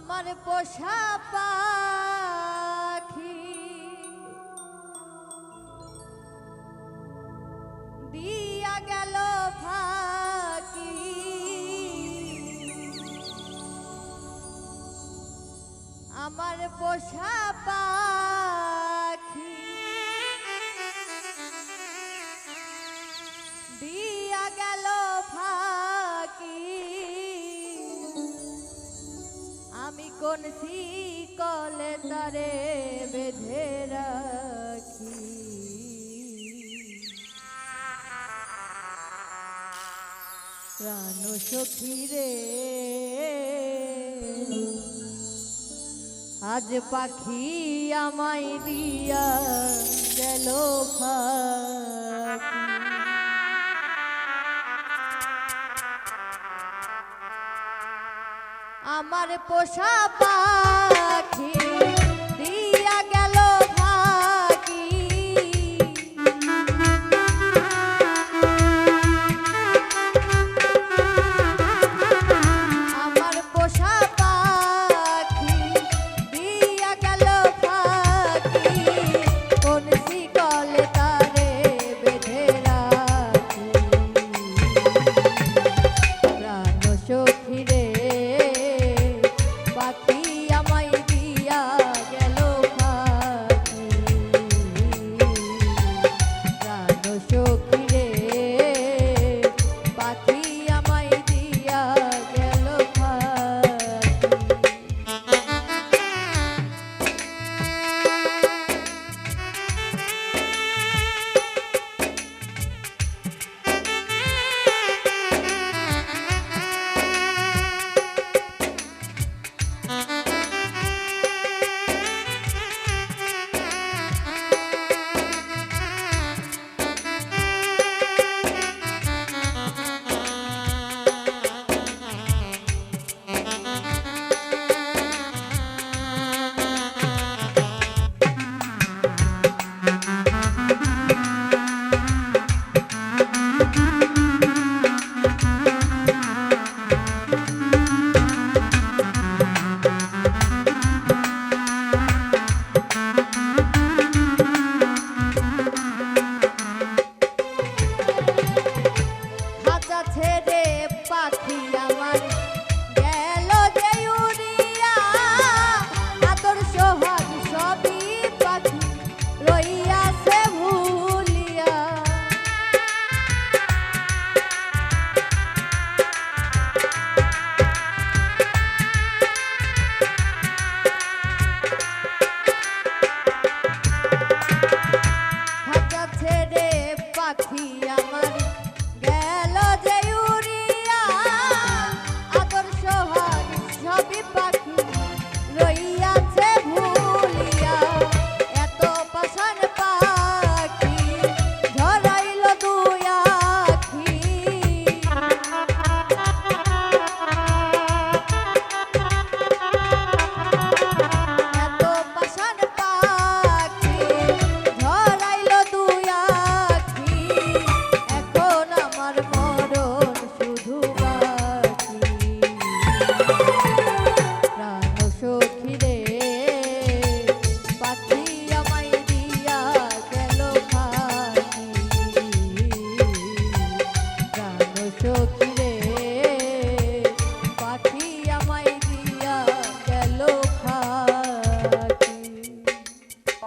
আমার পোষা পাখি। দিয়া গেল ফাকি। আমার পোষা পা রশি কলে তারে বেঁধে রাখি। প্রাণ সখী রে আজ পাখি আমায় দিয়া গেল খা পোষা পাখি।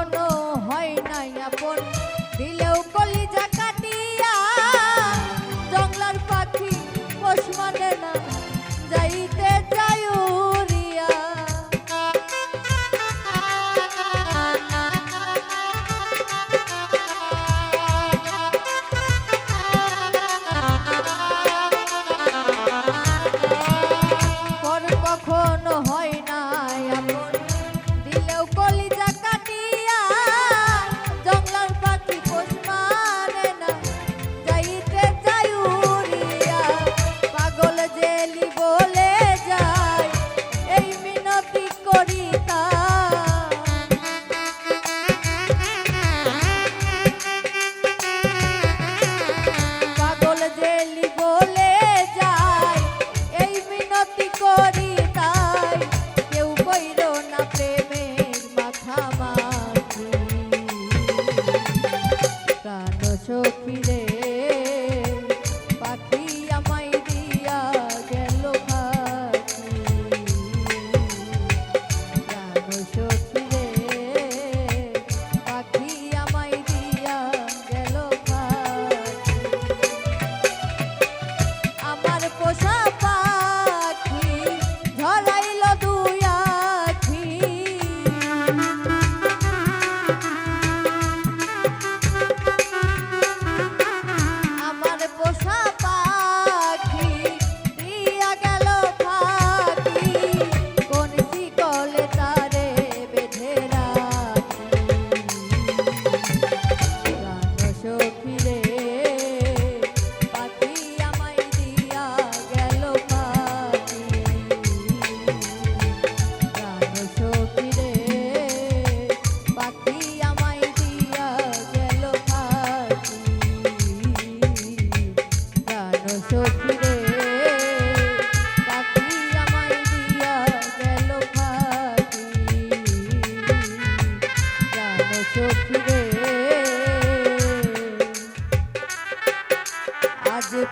কোনো হয় নাই আপন। দিলেও কলিজা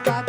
পাখি